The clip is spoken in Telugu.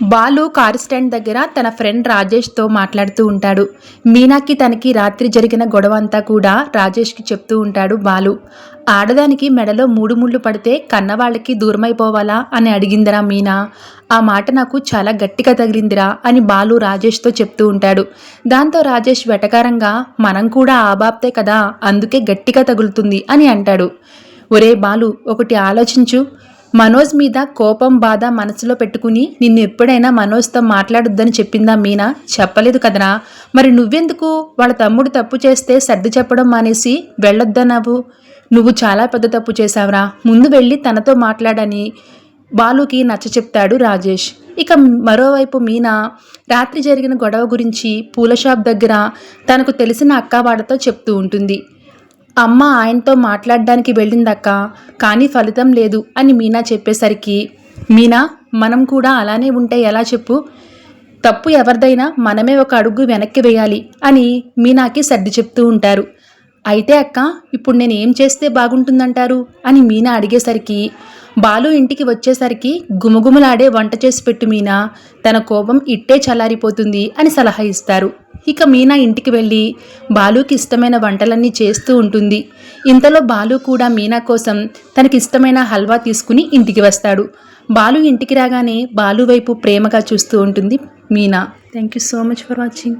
బాలు కారు స్టాండ్ దగ్గర తన ఫ్రెండ్ రాజేష్తో మాట్లాడుతూ ఉంటాడు. మీనాకి తనకి రాత్రి జరిగిన గొడవ అంతా కూడా రాజేష్కి చెప్తూ ఉంటాడు బాలు. ఆడదానికి మెడలో మూడు ముళ్ళు పడితే కన్నవాళ్ళకి దూరమైపోవాలా అని అడిగిందిరా మీనా. ఆ మాట నాకు చాలా గట్టిగా తగిలిందిరా అని బాలు రాజేష్తో చెప్తూ ఉంటాడు. దాంతో రాజేష్ వెటకారంగా మనం కూడా ఆ కదా అందుకే గట్టిగా తగులుతుంది అని అంటాడు. ఒరే బాలు ఒకటి ఆలోచించు. మనోజ్ మీద కోపం బాధ మనసులో పెట్టుకుని నిన్ను ఎప్పుడైనా మనోజ్తో మాట్లాడొద్దని చెప్పిందా మీనా? చెప్పలేదు కదనా మరి నువ్వెందుకు? వాళ్ళ తమ్ముడు తప్పు చేస్తే సర్ది చెప్పడం మానేసి వెళ్ళొద్దన్నావు. నువ్వు చాలా పెద్ద తప్పు చేశావురా. ముందు వెళ్ళి తనతో మాట్లాడని బాలుకి నచ్చ చెప్తాడు రాజేష్. ఇక మరోవైపు మీనా రాత్రి జరిగిన గొడవ గురించి పూల షాప్ దగ్గర తనకు తెలిసిన అక్కవాడతో చెప్తూ ఉంటుంది. అమ్మ ఆయనతో మాట్లాడడానికి వెళ్ళిందక్క కానీ ఫలితం లేదు అని మీనా చెప్పేసరికి మీనా మనం కూడా అలానే ఉంటే ఎలా చెప్పు? తప్పు ఎవరిదైనా మనమే ఒక అడుగు వెనక్కి వేయాలి అని మీనాకి సర్ది చెప్తూ ఉంటారు. అయితే అక్క ఇప్పుడు నేను ఏం చేస్తే బాగుంటుందంటారు? అని మీనా అడిగేసరికి బాలు ఇంటికి వచ్చేసరికి గుమగుమలాడే వంట చేసి పెట్టు మీనా తన కోపం ఇట్టే చల్లారిపోతుంది అని సలహా ఇస్తారు. ఇక మీనా ఇంటికి వెళ్ళి బాలుకి ఇష్టమైన వంటలన్నీ చేస్తూ ఉంటుంది. ఇంతలో బాలు కూడా మీనా కోసం తనకి ఇష్టమైన హల్వా తీసుకుని ఇంటికి వస్తాడు. బాలు ఇంటికి రాగానే బాలు వైపు ప్రేమగా చూస్తూ ఉంటుంది Meena. Thank you so much for watching